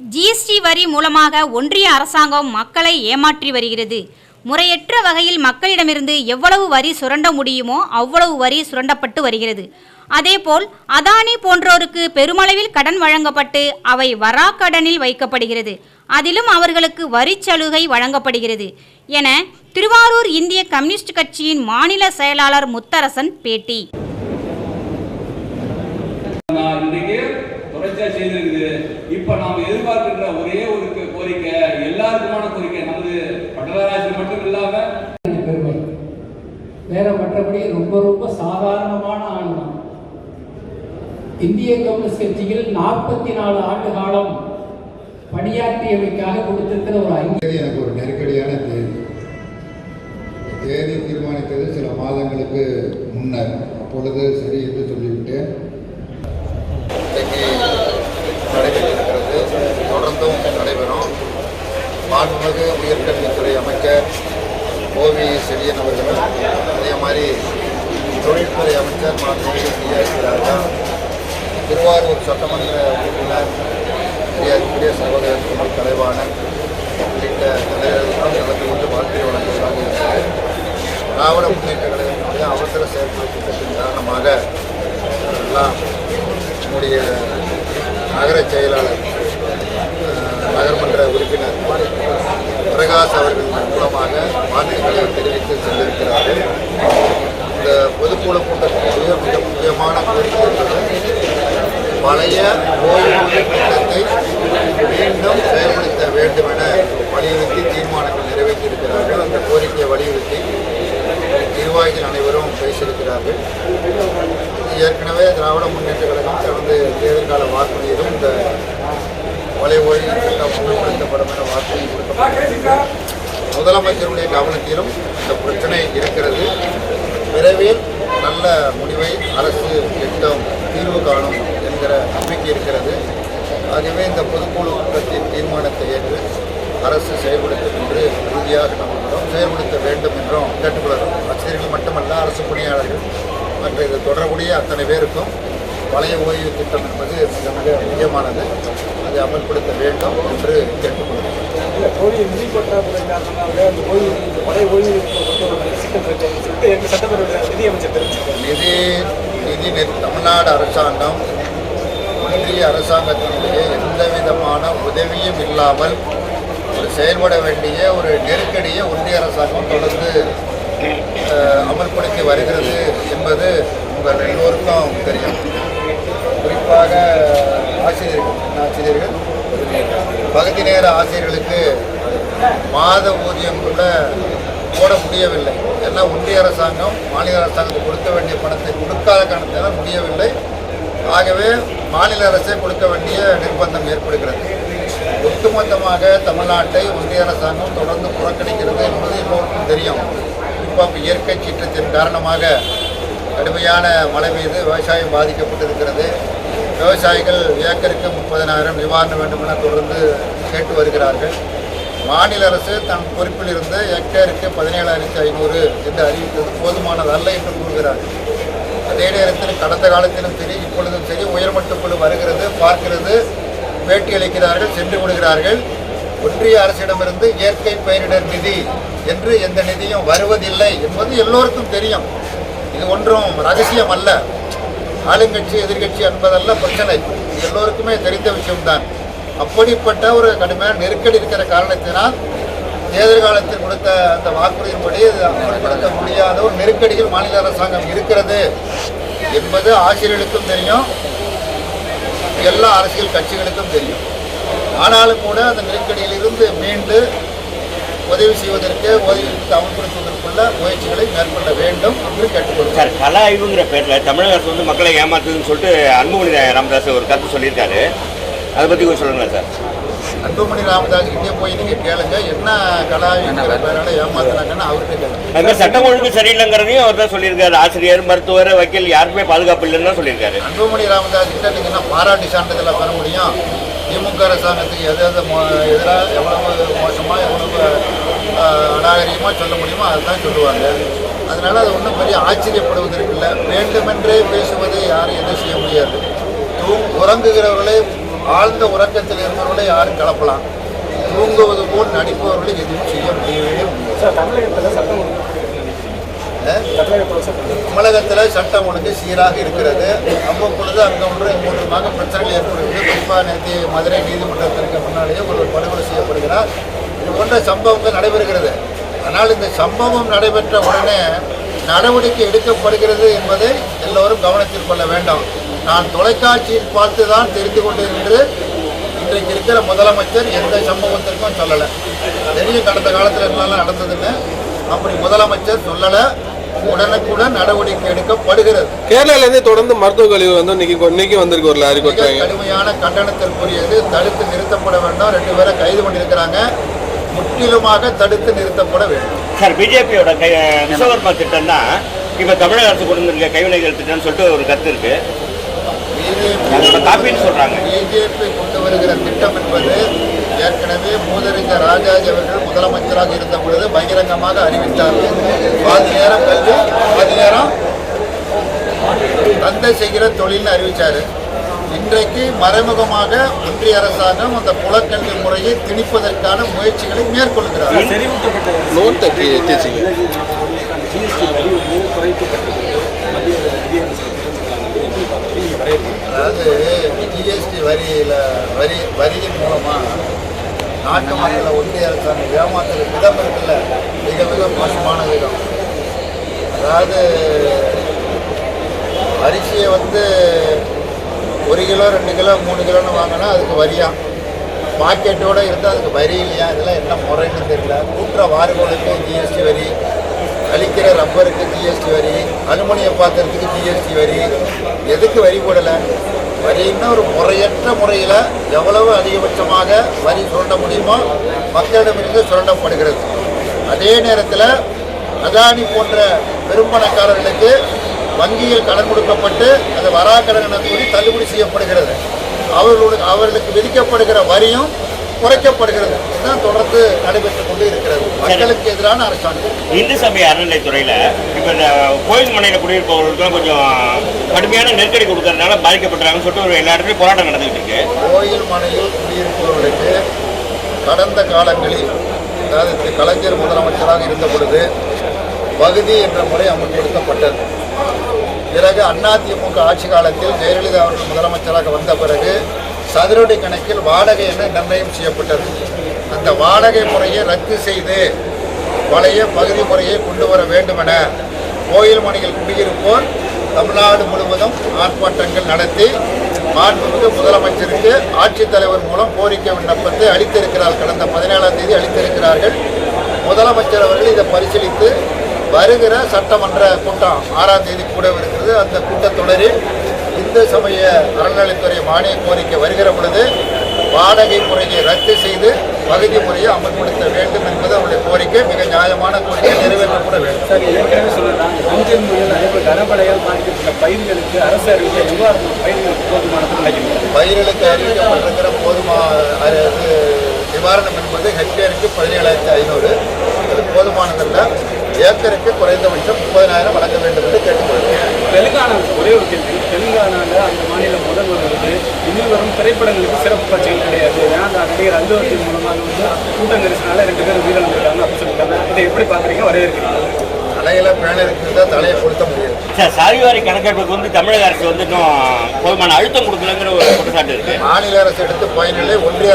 GST வரி மூலமாக ஒன்றிய அரசாங்கம் மக்களை ஏமாற்றி வருகிறது. முறையற்ற வகையில் மக்களிடமிருந்து எவ்வளவு வரி சுரண்ட முடியுமோ அவ்வளவு வரி சுரண்டப்பட்டு வருகிறது. அதேபோல் அதானி போன்றோருக்கு பெருமளவில் கடன் வழங்கப்பட்டு அவை வராக்கடனில் வைக்கப்படுகிறது. அதிலும் அவர்களுக்கு வரிச்சலுகை வழங்கப்படுகிறது. என திருவாரூர் இந்திய கம்யூனிஸ்ட் கட்சியின் மாநில செயலாளர் முத்தரசன் பேட்டி நான் இன்றைக்கு தொடர்ச்சியா செய்திருக்குது இப்ப நாம் எதிர்பார்க்கின்ற ஒரே ஒரு கோ- கோரிக்கை எல்லாருக்குமான கோரிக்கை நமது பட்டராஜ் மட்டும் இல்லாம பெருமை வேற மற்றபடி ரொம்ப ரொம்ப சாதாரணமான ஆள் தான் இந்திய கம்யூனிஸ்ட் கட்சியில் நாற்பத்தி நாலு ஆண்டு காலம் பணியாற்றியமைக்காக கொடுத்திருக்கிற ஒரு ஐந்து எனக்கு ஒரு நெருக்கடியான தேதி. தேதி தீர்மானித்தது சில மாதங்களுக்கு முன்னர். அப்பொழுது சரி என்று சொல்லிவிட்டேன். இன்றைக்கு நடைபெற்றிருக்கிறது தொடர்ந்தும் நடைபெறும். மாண்புமிகு உயர்கல்வித்துறை அமைச்சர் ஓவி செழியன் அவர்களும் அதே மாதிரி தொழில்துறை அமைச்சர் மாண்புமிகு டிஆர்சி ராஜா திருவாரூர் சட்டமன்ற உறுப்பினர் மரியாதைக்குரிய சகோதரர் குடும்ப தலைவான உள்ளிட்ட தலைவர்களும் கலந்து கொண்டு வாழ்க்கை வழங்குவதாக இருக்கிறது. திராவிட முன்னேற்ற கழகத்தினுடைய அவசர செயல்பாடு திட்டத்தின் காரணமாக எல்லாம் நம்முடைய நகர செயலாளர் பிரகாஷ் அவர்கள் மூலமாக வாழ்த்துக்களை தெரிவித்து சென்றிருக்கிறார்கள். இந்த பொதுக்குழு கூட்டத்தினுடைய மிக முக்கியமான கோரிக்கை என்பது பழைய ஓய்வூதிய திட்டத்தை மீண்டும் செயல்படுத்த வேண்டும் என வலியுறுத்தி தீர்மானங்கள் நிறைவேற்றியிருக்கிறார்கள். அந்த கோரிக்கையை வலியுறுத்தி நிர்வாகிகள் அனைவரும் பேசியிருக்கிறார்கள். ஏற்கனவே திராவிட முன்னேற்ற கழகம் கடந்த தேர்தல் கால வாக்குறுதியிலும் இந்த பழைய ஓய்வு திட்டம் அமல்படுத்தப்படும் என வாக்குறுதி முதலமைச்சருடைய கவனத்திலும் இந்த பிரச்சனை இருக்கிறது. விரைவில் நல்ல முடிவை அரசு திட்டம் தீர்வு காணும் என்கிற நம்பிக்கை இருக்கிறது. ஆகவே இந்த பொதுக்குழு கூட்டத்தின் தீர்மானத்தை ஏற்று அரசு செயல்படுத்தும் என்று உறுதியாக நம்புகிறோம் செயல்படுத்த வேண்டும் என்றும் கேட்டுக்கொள்கிறோம். ஆசிரியர்கள் மட்டுமல்ல அரசு பணியாளர்கள் மற்ற இது தொடர்புடைய அத்தனை பேருக்கும் பழைய ஓய்வு திட்டம் என்பது மிக மிக முக்கியமானது. அதை அமல்படுத்த வேண்டும் என்று கேட்டுக்கொள்கிறோம். இல்ல, நிதி பற்றாக்குறை காரணமாக அந்த ஓய்வு பழைய ஓய்வு சிக்கல் இருக்குன்னு சொல்லிட்டு எங்க சட்டப்பேரவை நிதியமைச்சர் தெரிவிச்சிருக்காரு. நிதி நிதி தமிழ்நாடு அரசாங்கம் ஒன்றிய அரசாங்கத்தினுடைய எந்த விதமான உதவியும் இல்லாமல் ஒரு செயல்பட வேண்டிய ஒரு நெருக்கடியை ஒன்றிய அரசாங்கம் தொடர்ந்து அமல்படுத்தி வருகிறது என்பது உங்கள் எல்லோருக்கும் தெரியும். குறிப்பாக ஆசிரியர்கள் ஆசிரியர்கள் பகுதி நேர ஆசிரியர்களுக்கு மாத ஊதியம் கூட போட முடியவில்லை. எல்லாம் ஒன்றிய அரசாங்கம் மாநில அரசாங்கத்துக்கு கொடுக்க வேண்டிய பணத்தை கொடுக்காத காரணத்தினால் முடியவில்லை. ஆகவே மாநில அரசே கொடுக்க வேண்டிய நிர்பந்தம் ஏற்படுகிறது. ஒட்டுமொத்தமாக தமிழ்நாட்டை ஒன்றிய அரசாங்கம் தொடர்ந்து புறக்கணிக்கிறது என்பது எல்லோருக்கும் தெரியும். குறிப்பாக இயற்கை சீற்றத்தின் காரணமாக கடுமையான மழை மீது விவசாயம் பாதிக்கப்பட்டிருக்கிறது. விவசாயிகள் ஏக்கருக்கு முப்பதனாயிரம் நிவாரணம் வேண்டும் என தொடர்ந்து கேட்டு வருகிறார்கள். மாநில அரசு தன் பொறுப்பில் இருந்த ஹெக்டேருக்கு பதினேழாயிரத்தி ஐநூறு என்று அறிவித்தது. போதுமானதல்ல என்று கூறுகிறார்கள் அதே நேரத்தில் கடந்த காலத்திலும் சரி இப்பொழுதும் சரி உயர்மட்ட குழு வருகிறது பார்க்கிறது பேட்டி அளிக்கிறார்கள் சென்று விடுகிறார்கள். ஒன்றிய அரசிடமிருந்து இயற்கை பேரிடர் நிதி என்று எந்த நிதியும் வருவதில்லை என்பது எல்லோருக்கும் தெரியும். இது ஒன்றும் ரகசியம் அல்ல. ஆளுங்கட்சி எதிர்க்கட்சி என்பதல்ல பிரச்சனை. எல்லோருக்குமே தெரிந்த விஷயம்தான். அப்படிப்பட்ட ஒரு கடுமையான நெருக்கடி இருக்கிற காரணத்தினால் எதிர்காலத்தில் கொடுத்த அந்த வாக்குறுதியின்படி இது அமல்படுத்த முடியாத ஒரு நெருக்கடியில் மாநில அரசாங்கம் இருக்கிறது என்பது ஆசிரியர்களுக்கும் தெரியும். எல்லா அரசியல் கட்சிகளுக்கும் தெரியும். ஆனாலும் கூட அந்த நெருக்கடியிலிருந்து மீண்டு உதவி செய்வதற்கு உதவி அமல்படுத்துவதற்குள்ள முயற்சிகளை மேற்கொள்ள வேண்டும் என்று கேட்டுக்கொள்கிறேன் சார் கல ஆய்வுங்கிற பேரில் தமிழக அரசு வந்து மக்களை ஏமாத்துதுன்னு சொல்லிட்டு அன்புமணி ராமதாஸ் ஒரு கருத்து சொல்லியிருக்காரு. அதை பற்றி கொஞ்சம் சொல்லுங்களேன் சார். அன்புமணி ராமதாஸ் கிட்டே போய் நீங்க கேளுங்க. என்ன கலாவிங்கிற பேரால ஏமாத்துனாங்கன்னு அவர்கிட்ட கேளுங்க. அது மாதிரி சட்டம் ஒழுங்கு சரியில்லைங்கிறதையும் அவர் தான் சொல்லியிருக்காரு. ஆசிரியர் மருத்துவர் வக்கீல் யாருக்குமே பாதுகாப்பு இல்லைன்னு தான் சொல்லியிருக்காரு. அன்புமணி ராமதாஸ் கிட்ட நீங்க என்ன பாராட்டு சான்றிதழை பெற முடியும்? திமுக அரசாங்கத்துக்கு எது எது எதிராக எவ்வளவு மோசமாக எவ்வளவு அநாகரிகமாக சொல்ல முடியுமோ அதுதான் சொல்லுவாங்க. அதனால அது ஒன்றும் பெரிய ஆச்சரியப்படுவதற்கு இல்லை. வேண்டுமென்றே பேசுவதை யாரும் எதுவும் செய்ய முடியாது. தூ உறங்குகிறவர்களை ஆழ்ந்த உறக்கத்தில் இருந்தவர்களை யாரும் கலப்பலாம் தூங்குவது போல் நடிப்பவர்களை எதுவும் செய்ய முடியவே தமிழகத்தில் சட்டம் ஒழுங்கு சீராக இருக்கிறது. அவ்வப்பொழுது அங்கே ஒன்று மூன்றுமாக பிரச்சனைகள் ஏற்படுகிறது. குறிப்பாக நேற்று மதுரை நீதிமன்றத்திற்கு முன்னாலேயே ஒரு படுகொலை செய்யப்படுகிறார். இது போன்ற சம்பவங்கள் நடைபெறுகிறது. ஆனால் இந்த சம்பவம் நடைபெற்ற உடனே நடவடிக்கை எடுக்கப்படுகிறது என்பதை எல்லோரும் கவனத்தில் கொள்ள வேண்டாம். நான் தொலைக்காட்சியில் பார்த்து தான் தெரிந்து கொண்டிருந்து இன்றைக்கு இருக்கிற முதலமைச்சர் எந்த சம்பவத்திற்கும் சொல்லலை. தெரியும் கடந்த காலத்தில் என்னெல்லாம் நடந்ததுன்னு அப்படி முதலமைச்சர் சொல்லலை. உடனுக்குடன் நடவடிக்கை எடுக்கப்படுகிறது. கேரளால இருந்தே தொடர்ந்து மருத்துவ கழிவு வந்து இன்னைக்கு இன்னைக்கு வந்திருக்கு ஒரு லாரி மிக கொட்டுறாங்க. கடுமையான கண்டனத்திற்குரியது. தடுத்து நிறுத்தப்பட வேண்டும். ரெண்டு பேரை கைது பண்ணியிருக்கிறாங்க. முற்றிலுமாக தடுத்து நிறுத்தப்பட வேண்டும். சார் பிஜேபியோட கை விஸ்வகர்மா திட்டம் தான் இப்போ தமிழக அரசு கொண்டு கைவினைகள் திட்டம்னு சொல்லிட்டு ஒரு கருத்து இருக்கு. அதோட காப்பின்னு சொல்றாங்க. பிஜேபி கொண்டு வருகிற திட்டம் என்பது ஏற்கனவே மூதறிஞர் ராஜாஜி அவர்கள் முதலமைச்சராக இருந்த பொழுது பகிரங்கமாக அறிவித்தார்கள் பாதி நேரம் கல்வி பாதி நேரம் தந்தை செய்கிற தொழில்னு அறிவிச்சாரு. இன்றைக்கு மறைமுகமாக ஒன்றிய அரசாங்கம் அந்த குலக்கல்வி முறையை திணிப்பதற்கான முயற்சிகளை மேற்கொள்கிறார் செறிவூட்டப்பட்ட நோட் தட்டி டீச்சிங் ஜிஎஸ்டி வரி வந்து குறைக்கப்பட்டது மத்திய நிதி அமைச்சர் தெரிவிச்சிருக்காங்க எப்படி பார்க்குறீங்க நீங்கள் வரையறுக்கீங்க அதாவது ஜிஎஸ்டி வரியில் வரி வரியின் மூலமாக நாட்டு மக்களை ஒன்றிய அரசாங்கம் ஏமாத்துற விதம் இருக்குல்ல மிக மிக மோசமான விதம் அதாவது அரிசியை வந்து ஒரு கிலோ ரெண்டு கிலோ மூணு கிலோன்னு வாங்கினா அதுக்கு வரியா? பாக்கெட்டோட இருந்தால் அதுக்கு வரி இல்லையா? இதெல்லாம் என்ன முறைன்னு தெரியல. கூட்டுற வாரங்களுக்கு ஜிஎஸ்டி வரி அழிக்கிற ரப்பருக்கு ஜிஎஸ்டி வரி அலுமினிய பாத்திரத்துக்கு ஜிஎஸ்டி வரி. எதுக்கு வரி போடலை? வரின்னா ஒரு முறையற்ற முறையில் எவ்வளவு அதிகபட்சமாக வரி சுரண்ட முடியுமோ மக்களிடமிருந்து சுரண்டப்படுகிறது. அதே நேரத்தில் அதானி போன்ற பெரும்பணக்காரர்களுக்கு வங்கியில் கடன் கொடுக்கப்பட்டு அது வராக்கடன் என கூறி தள்ளுபடி செய்யப்படுகிறது. அவர்களுடைய அவர்களுக்கு விதிக்கப்படுகிற வரியும் குறைக்கப்படுகிறது. இதுதான் தொடர்ந்து நடைபெற்றுக் கொண்டு இருக்கிறது. மக்களுக்கு எதிரான அரசாங்கம். இந்து சமய அறநிலைத்துறையில் இப்போ இந்த கோயில் மனையில் குடியிருப்பவர்களுக்கு கொஞ்சம் கடுமையான நெருக்கடி கொடுக்கறதுனால பாதிக்கப்பட்டாங்கன்னு சொல்லிட்டு ஒரு எல்லா இடத்துலையும் போராட்டம் நடந்துகிட்டு இருக்கு. கோயில் மனையில் குடியிருப்பவர்களுக்கு கடந்த காலங்களில் அதாவது கலைஞர் முதலமைச்சராக இருந்த பொழுது பகுதி என்ற முறை அமுல்படுத்தப்பட்டது. பிறகு அதிமுக ஆட்சி காலத்தில் ஜெயலலிதா அவர்கள் முதலமைச்சராக வந்த பிறகு சதுரடி கணக்கில் வாடகை என நிர்ணயம் செய்யப்பட்டது. அந்த வாடகை முறையை ரத்து செய்து பழைய பகுதி முறையை கொண்டு வர வேண்டுமென கோயில் மனையில் குடியிருப்போர் தமிழ்நாடு முழுவதும் ஆர்ப்பாட்டங்கள் நடத்தி மாண்புமிகு முதலமைச்சருக்கு ஆட்சித்தலைவர் மூலம் கோரிக்கை விண்ணப்பத்தை அளித்திருக்கிறார். கடந்த பதினேழாம் தேதி அளித்திருக்கிறார்கள். முதலமைச்சர் அவர்கள் இதை பரிசீலித்து வருகிற சட்டமன்ற கூட்டம் ஆறாம் தேதி கூட இருக்கிறது அந்த கூட்டத்தொடரில் இந்து சமய அறநிலைத்துறை மானிய கோரிக்கை வருகிற பொழுது வாடகை முறையை ரத்து செய்து பகுதி முறையை அமல்படுத்த வேண்டும் என்பது அவருடைய கோரிக்கை. மிக நியாயமான கோரிக்கை நிறைவேற்றப்பட வேண்டும். சார் ஏற்கனவே சொல்லலாம் அஞ்சல் கனமழையால் பாதிக்கப்பட்ட பயிர்களுக்கு அரசு அறிவிக்க நிவாரணம் பயிர்களுக்கு போதுமானது நினைக்கிறீங்க பயிர்களுக்கு அறிவிக்கப்பட்டிருக்கிற போதுமா அது நிவாரணம் என்பது ஹெக்டேருக்கு பதினேழாயிரத்தி ஐநூறு. அது போதுமானதல்ல. ஏக்கருக்கு குறைந்தபட்சம் முப்பதினாயிரம் வழங்க வேண்டும் என்று கேட்டுக்கொள்கிறேன். தெலுங்கானா ஒரே ஒரு கேள்வி. தெலுங்கானாவில் அந்த மாநில முதல்வர் வந்து இனி வரும் திரைப்படங்களுக்கு சிறப்பு காட்சிகள் கிடையாது. ஏன்னா அந்த நடிகர் அல்லு அர்ஜுன் மூலமாக வந்து கூட்டம் நெரிசனால ரெண்டு பேரும் உயிரிழந்திருக்காங்க அப்படி சொல்லியிருக்காங்க இதை எப்படி பார்க்குறீங்க? வரவேற்கிறீங்க தலையில பேனருக்கு தான் தலையை பொருத்த முடியாது. சார் சாதிவாரி கணக்கெடுப்புக்கு வந்து தமிழக அரசு வந்து இன்னும் போதுமான அழுத்தம் கொடுக்கலங்கிற ஒரு குற்றச்சாட்டு இருக்கு. மாநில அரசு எடுத்து பயனில்லை ஒன்றிய அரசு